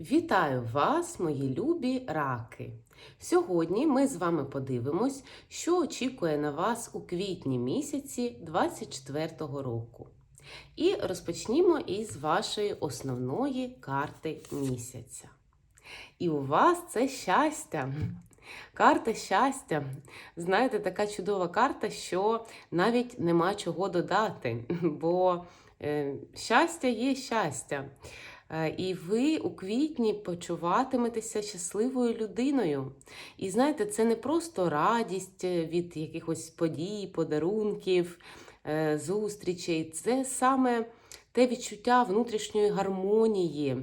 Вітаю вас, мої любі раки! Сьогодні ми з вами подивимось, що очікує на вас у квітні місяці 24-го року. І розпочнімо із вашої основної карти місяця. І у вас це щастя. Карта щастя. Знаєте, така чудова карта, що навіть нема чого додати, бо е, щастя є щастя. Е, І ви у квітні почуватиметеся щасливою людиною. І знаєте, це не просто радість е, від якихось подій, подарунків, е, зустрічей. Це саме те відчуття внутрішньої гармонії,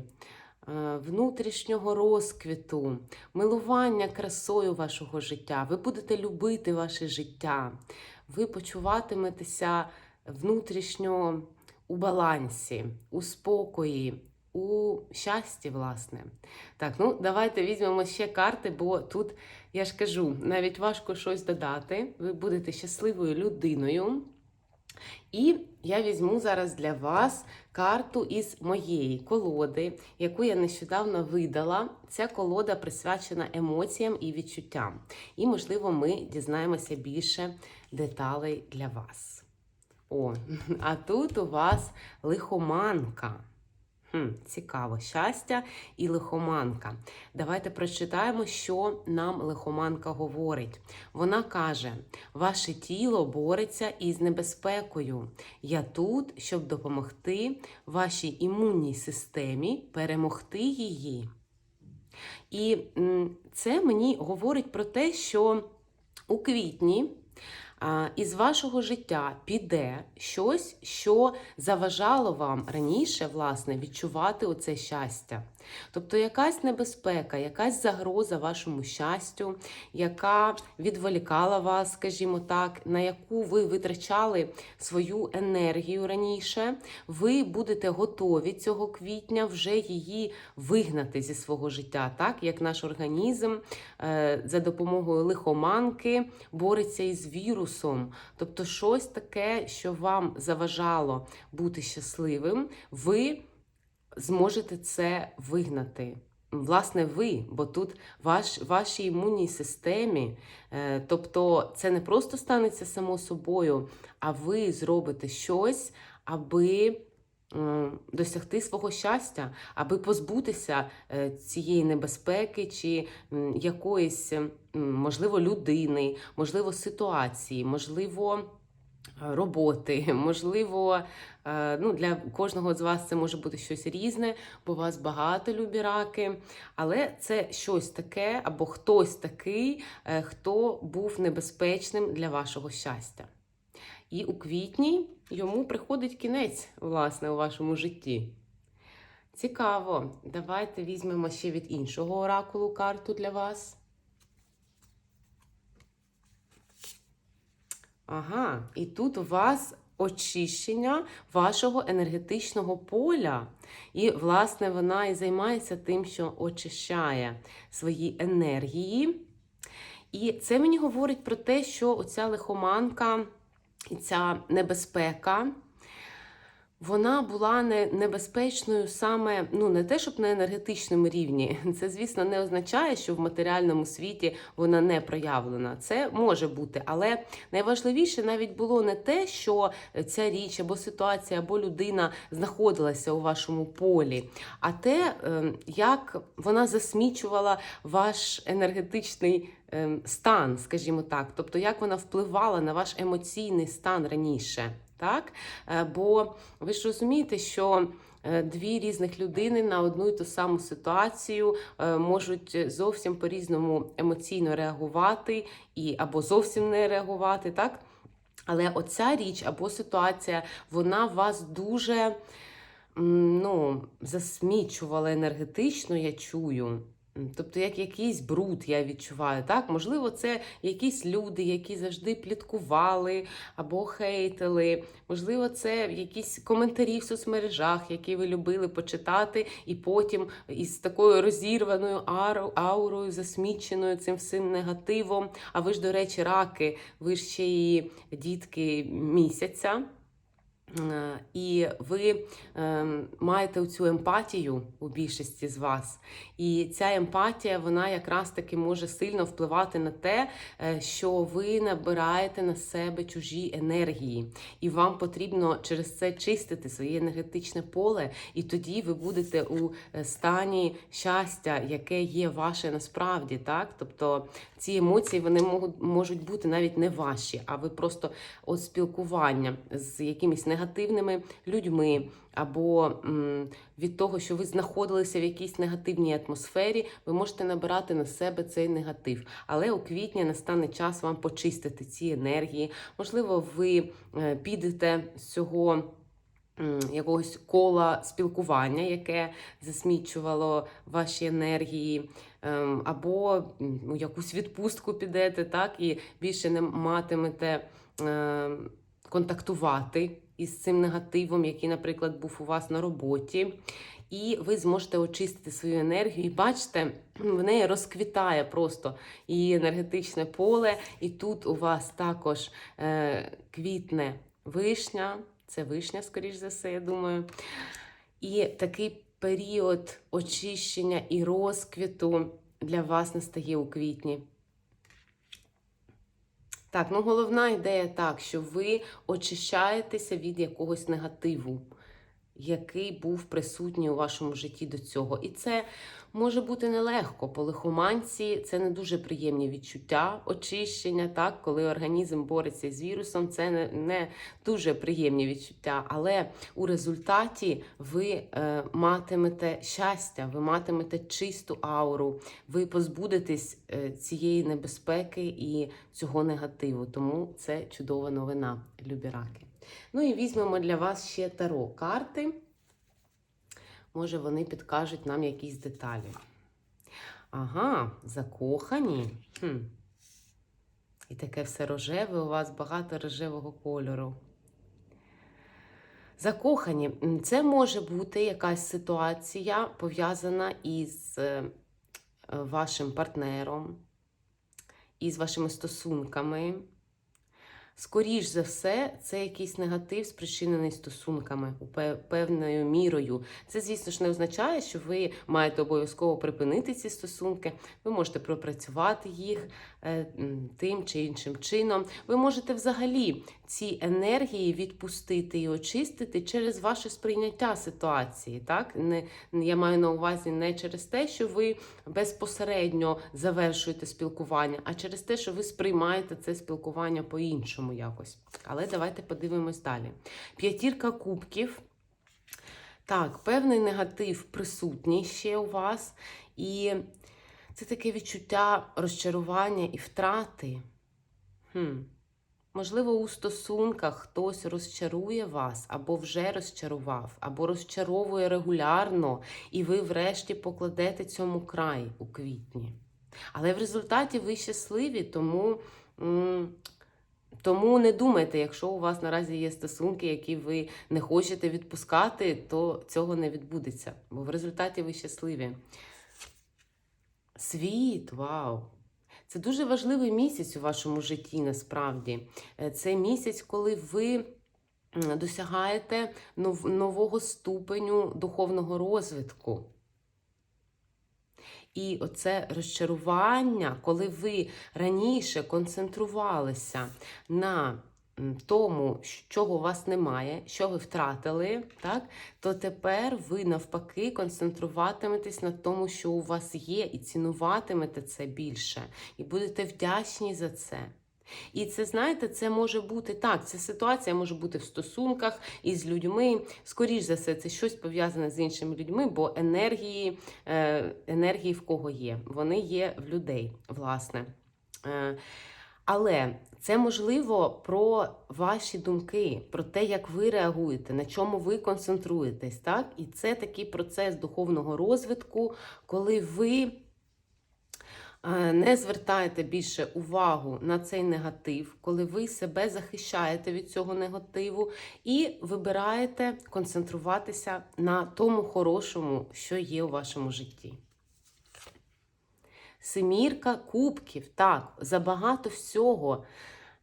внутрішнього розквіту, милування красою вашого життя. Ви будете любити ваше життя, ви почуватиметеся внутрішньо у балансі, у спокої, у щасті, власне. Так, ну давайте візьмемо ще карти, бо тут, я ж кажу, навіть важко щось додати. Ви будете щасливою людиною. І я візьму зараз для вас карту із моєї колоди, яку я нещодавно видала. Ця колода присвячена емоціям і відчуттям. І, можливо, ми дізнаємося більше деталей для вас. О, а тут у вас лихоманка. Хм, Цікаво, щастя і лихоманка. Давайте прочитаємо, що нам лихоманка говорить. Вона каже: ваше тіло бореться із небезпекою. Я тут, щоб допомогти вашій імунній системі перемогти її. І це мені говорить про те, що у квітні із вашого життя піде щось, що заважало вам раніше, власне, відчувати оце щастя. Тобто якась небезпека, якась загроза вашому щастю, яка відволікала вас, скажімо так, на яку ви витрачали свою енергію раніше, ви будете готові цього квітня вже її вигнати зі свого життя, так як наш організм е, за допомогою лихоманки бореться із вірусом. Тобто, щось таке, що вам заважало бути щасливим, ви зможете це вигнати. Власне, ви, бо тут ваш, вашій імунній системі, е, тобто це не просто станеться само собою, а ви зробите щось, аби досягти свого щастя, аби позбутися е, цієї небезпеки чи якоїсь, можливо, людини, можливо, ситуації, можливо. Роботи, можливо, е, ну, для кожного з вас це може бути щось різне, бо у вас багато любі раки, але це щось таке або хтось такий, е, хто був небезпечним для вашого щастя. І у квітні йому приходить кінець, власне, у вашому житті. Цікаво. Давайте візьмемо ще від іншого оракулу карту для вас. Ага, і тут у вас очищення вашого енергетичного поля. І, власне, вона і займається тим, що очищає свої енергії. І це мені говорить про те, що оця лихоманка і ця небезпека. Вона була не небезпечною саме ну не те, щоб на енергетичному рівні. Це, звісно, не означає, що в матеріальному світі вона не проявлена. Це може бути, але найважливіше навіть було не те, що ця річ або ситуація, або людина знаходилася у вашому полі, а те, ем, як вона засмічувала ваш енергетичний ем, стан, скажімо так, тобто як вона впливала на ваш емоційний стан раніше. Так? Е, Бо ви ж розумієте, що е, дві різних людини на одну і ту саму ситуацію е, можуть зовсім по-різному емоційно реагувати і або зовсім не реагувати, так? Але оця річ або ситуація, вона вас дуже ну, засмічувала енергетично, я чую. Тобто, як якийсь бруд я відчуваю, так? Можливо, це якісь люди, які завжди пліткували або хейтили. Можливо, це якісь коментарі в соцмережах, які ви любили почитати, і потім із такою розірваною аурою, засміченою цим всім негативом. А ви ж, до речі, раки, ви ж ще і дітки місяця. Е, І ви е, маєте цю емпатію у більшості з вас. І ця емпатія, вона якраз таки може сильно впливати на те, е, що ви набираєте на себе чужі енергії, і вам потрібно через це чистити своє енергетичне поле, і тоді ви будете у стані щастя, яке є ваше насправді. Так? Тобто ці емоції вони можуть бути навіть не ваші, а ви просто от спілкування з якимись негативними людьми, або від того, що ви знаходилися в якійсь негативній атмосфері, ви можете набирати на себе цей негатив. Але у квітні настане час вам почистити ці енергії. Можливо, ви е, підете з цього. Якогось кола спілкування, яке засмічувало ваші енергії, ем, або м, у якусь відпустку підете, так, і більше не матимете ем, контактувати із цим негативом, який, наприклад, був у вас на роботі. І ви зможете очистити свою енергію. І бачите, в неї розквітає просто її енергетичне поле. І тут у вас також е, квітне вишня, це вишня, скоріш за все, я думаю. І такий період очищення і розквіту для вас настає у квітні. Так, ну головна ідея так, що ви очищаєтеся від якогось негативу, який був присутній у вашому житті до цього. І це може бути нелегко. По лихоманці це не дуже приємні відчуття очищення, так, коли організм бореться з вірусом, це не, не дуже приємні відчуття. Але у результаті ви е, матимете щастя, ви матимете чисту ауру, ви позбудетесь е, цієї небезпеки і цього негативу. Тому це чудова новина, любі раки. Ну і візьмемо для вас ще таро карти. Може, вони підкажуть нам якісь деталі. Ага, закохані. Хм. І таке все рожеве, у вас багато рожевого кольору. Закохані, це може бути якась ситуація пов'язана із е, вашим партнером, із вашими стосунками. Скоріш за все, це якийсь негатив, спричинений стосунками певною мірою. Це, звісно ж, не означає, що ви маєте обов'язково припинити ці стосунки. Ви можете пропрацювати їх е, тим чи іншим чином. Ви можете взагалі ці енергії відпустити і очистити через ваше сприйняття ситуації. Так? Не, я маю на увазі не через те, що ви безпосередньо завершуєте спілкування, а через те, що ви сприймаєте це спілкування по-іншому якось. Але давайте подивимось далі. П'ятірка кубків. Так, певний негатив присутній ще у вас. І це таке відчуття розчарування і втрати. Хм. Можливо, у стосунках хтось розчарує вас, або вже розчарував, або розчаровує регулярно, і ви врешті покладете цьому край у квітні. Але в результаті ви щасливі, тому, тому не думайте, якщо у вас наразі є стосунки, які ви не хочете відпускати, то цього не відбудеться. Бо в результаті ви щасливі. Світ, вау! Це дуже важливий місяць у вашому житті, насправді. Е, Це місяць, коли ви досягаєте нового ступеню духовного розвитку. І оце розчарування, коли ви раніше концентрувалися на тому, чого у вас немає, що ви втратили, так, то тепер ви навпаки концентруватиметесь на тому, що у вас є, і цінуватимете це більше, і будете вдячні за це. І це, знаєте, це може бути так. Ця ситуація може бути в стосунках із людьми. Скоріш за все, це щось пов'язане з іншими людьми, бо енергії, е, енергії в кого є? Вони є в людей, власне. Е, але це можливо про ваші думки, про те, як ви реагуєте, на чому ви концентруєтесь. Так? І це такий процес духовного розвитку, коли ви е, не звертаєте більше увагу на цей негатив, коли ви себе захищаєте від цього негативу і вибираєте концентруватися на тому хорошому, що є у вашому житті. Семірка кубків, так, забагато всього.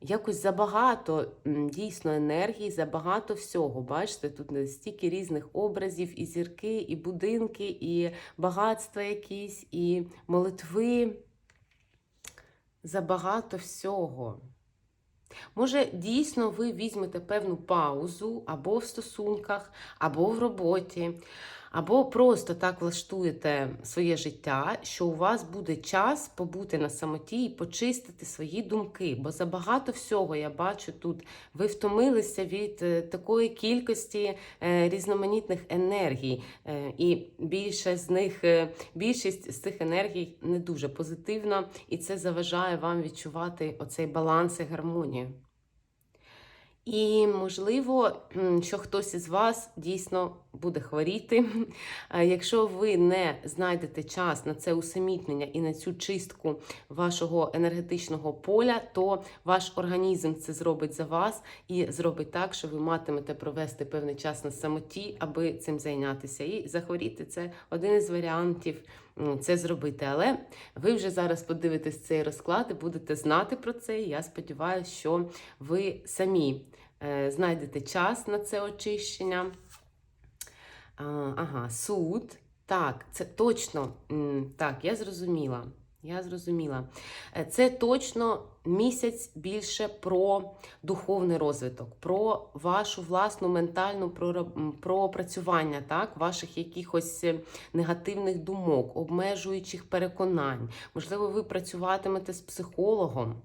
якось забагато дійсно енергії, забагато всього. Бачите, тут стільки різних образів, і зірки, і будинки, і багатства якісь, і молитви. Забагато всього. Може, дійсно ви візьмете певну паузу або в стосунках, або в роботі, або просто так влаштуєте своє життя, що у вас буде час побути на самоті і почистити свої думки. Бо забагато всього я бачу тут. Ви втомилися від е, такої кількості е, різноманітних енергій, Е, і більше з них, більшість з цих енергій не дуже позитивна, і це заважає вам відчувати оцей баланс і гармонію. І можливо, що хтось із вас дійсно буде хворіти. Якщо ви не знайдете час на це усамітнення і на цю чистку вашого енергетичного поля, то ваш організм це зробить за вас і зробить так, що ви матимете провести певний час на самоті, аби цим зайнятися. І захворіти це один із варіантів це зробити. Але ви вже зараз подивитесь цей розклад і будете знати про це. Я сподіваюся, що ви самі знайдете час на це очищення. Ага, суд. Так, це точно. Так, я зрозуміла. Я зрозуміла. Е, Це точно місяць більше про духовний розвиток, про вашу власну ментальну пропрацювання, так, ваших якихось е, негативних думок, обмежуючих переконань. Можливо, ви працюватимете з психологом.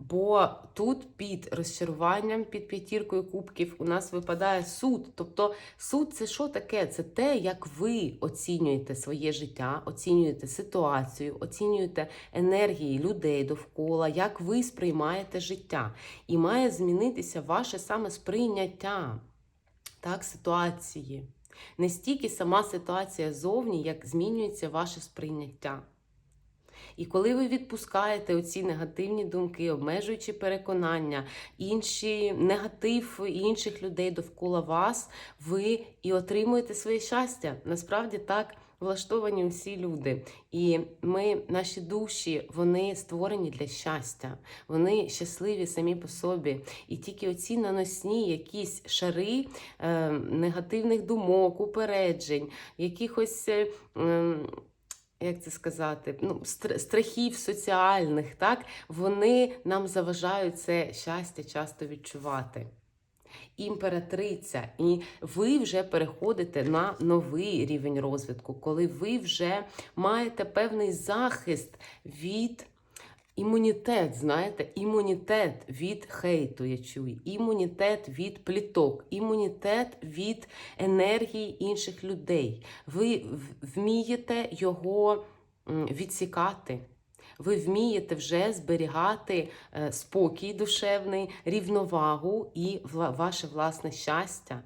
Бо тут під розчаруванням, під п'ятіркою кубків у нас випадає суд. Тобто суд це що таке? Це те, як ви оцінюєте своє життя, оцінюєте ситуацію, оцінюєте енергії людей довкола, як ви сприймаєте життя. І має змінитися ваше саме сприйняття так, ситуації. Не стільки сама ситуація зовні, як змінюється ваше сприйняття. І коли ви відпускаєте оці негативні думки, обмежуючи переконання, інші негатив інших людей довкола вас, ви і отримуєте своє щастя. Насправді так влаштовані всі люди. І ми, наші душі, вони створені для щастя. Вони щасливі самі по собі. І тільки оці наносні якісь шари е, негативних думок, упереджень, якихось. Е, як це сказати, ну, страхів соціальних, так, вони нам заважають це щастя часто відчувати. Імператриця, і ви вже переходите на новий рівень розвитку, коли ви вже маєте певний захист від імунітет, знаєте, імунітет від хейту, я чую, імунітет від пліток, імунітет від енергії інших людей. Ви вмієте його відсікати. Ви вмієте вже зберігати е, спокій душевний, рівновагу і ваше власне щастя.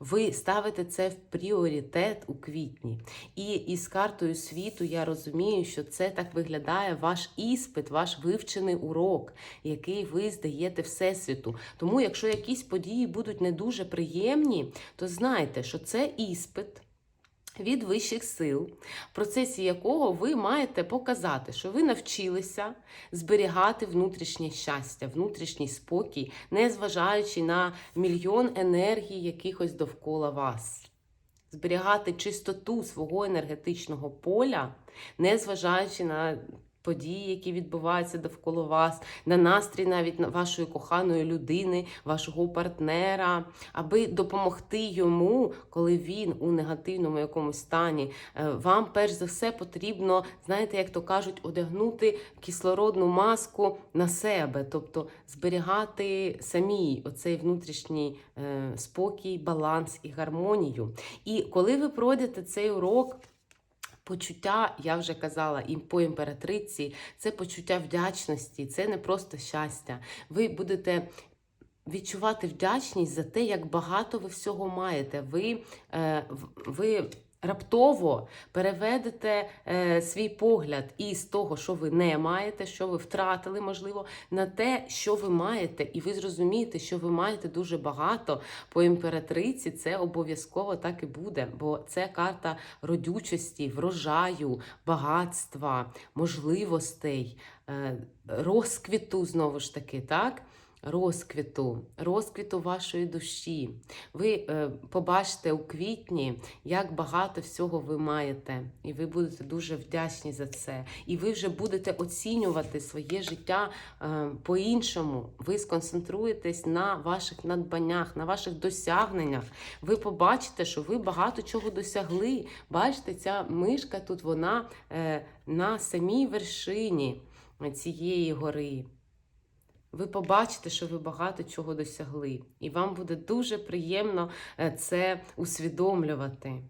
Ви ставите це в пріоритет у квітні. І із картою світу я розумію, що це так виглядає ваш іспит, ваш вивчений урок, який ви здаєте Всесвіту. Тому, якщо якісь події будуть не дуже приємні, то знайте, що це іспит від вищих сил, в процесі якого ви маєте показати, що ви навчилися зберігати внутрішнє щастя, внутрішній спокій, незважаючи на мільйон енергій якихось довкола вас. Зберігати чистоту свого енергетичного поля, незважаючи на події, які відбуваються довкола вас, на настрій навіть на вашої коханої людини, вашого партнера, аби допомогти йому, коли він у негативному якомусь стані. Е, Вам перш за все потрібно, знаєте, як то кажуть, одягнути кислородну маску на себе, тобто зберігати самі оцей внутрішній е, спокій, баланс і гармонію. І коли ви пройдете цей урок. Почуття, я вже казала, і по імператриці, це почуття вдячності, це не просто щастя. Ви будете відчувати вдячність за те, як багато ви всього маєте. Ви, е, ви раптово переведете е, свій погляд із того, що ви не маєте, що ви втратили, можливо, на те, що ви маєте, і ви зрозумієте, що ви маєте дуже багато по імператриці, це обов'язково так і буде, бо це карта родючості, врожаю, багатства, можливостей, е, розквіту знову ж таки, так? Розквіту, розквіту вашої душі. Ви е, побачите у квітні, як багато всього ви маєте, і ви будете дуже вдячні за це. І ви вже будете оцінювати своє життя е, по-іншому. Ви сконцентруєтесь на ваших надбаннях, на ваших досягненнях. Ви побачите, що ви багато чого досягли. Бачите, ця мишка тут вона е, на самій вершині цієї гори. Ви побачите, що ви багато чого досягли, і вам буде дуже приємно е, це усвідомлювати.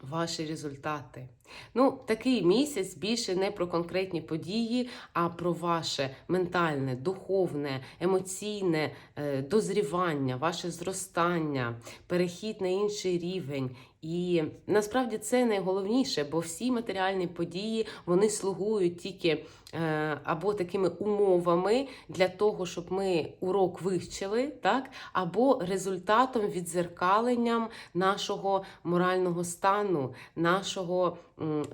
Ваші результати. Ну, такий місяць більше не про конкретні події, а про ваше ментальне, духовне, емоційне е, дозрівання, ваше зростання, перехід на інший рівень. І насправді це найголовніше, бо всі матеріальні події вони слугують тільки або такими умовами для того, щоб ми урок вивчили, так, або результатом відзеркаленням нашого морального стану, нашого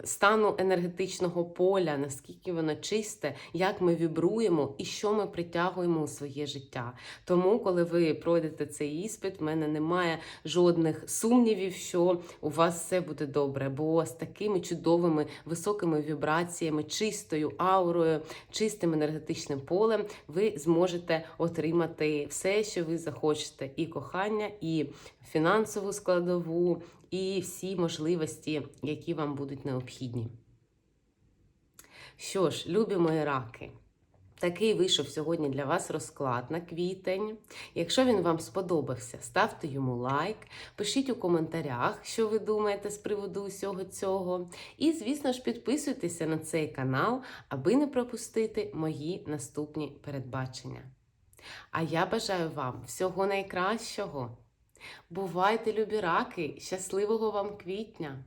стану енергетичного поля, наскільки воно чисте, як ми вібруємо і що ми притягуємо у своє життя. Тому, коли ви пройдете цей іспит, в мене немає жодних сумнівів, що у вас все буде добре, бо з такими чудовими високими вібраціями, чистою аурою, чистим енергетичним полем ви зможете отримати все, що ви захочете: і кохання, і фінансову складову, і всі можливості, які вам будуть необхідні. Що ж, любі мої раки. Такий вийшов сьогодні для вас розклад на квітень. Якщо він вам сподобався, ставте йому лайк, пишіть у коментарях, що ви думаєте з приводу усього цього. І, звісно ж, підписуйтеся на цей канал, аби не пропустити мої наступні передбачення. А я бажаю вам всього найкращого. Бувайте, любі раки! Щасливого вам квітня!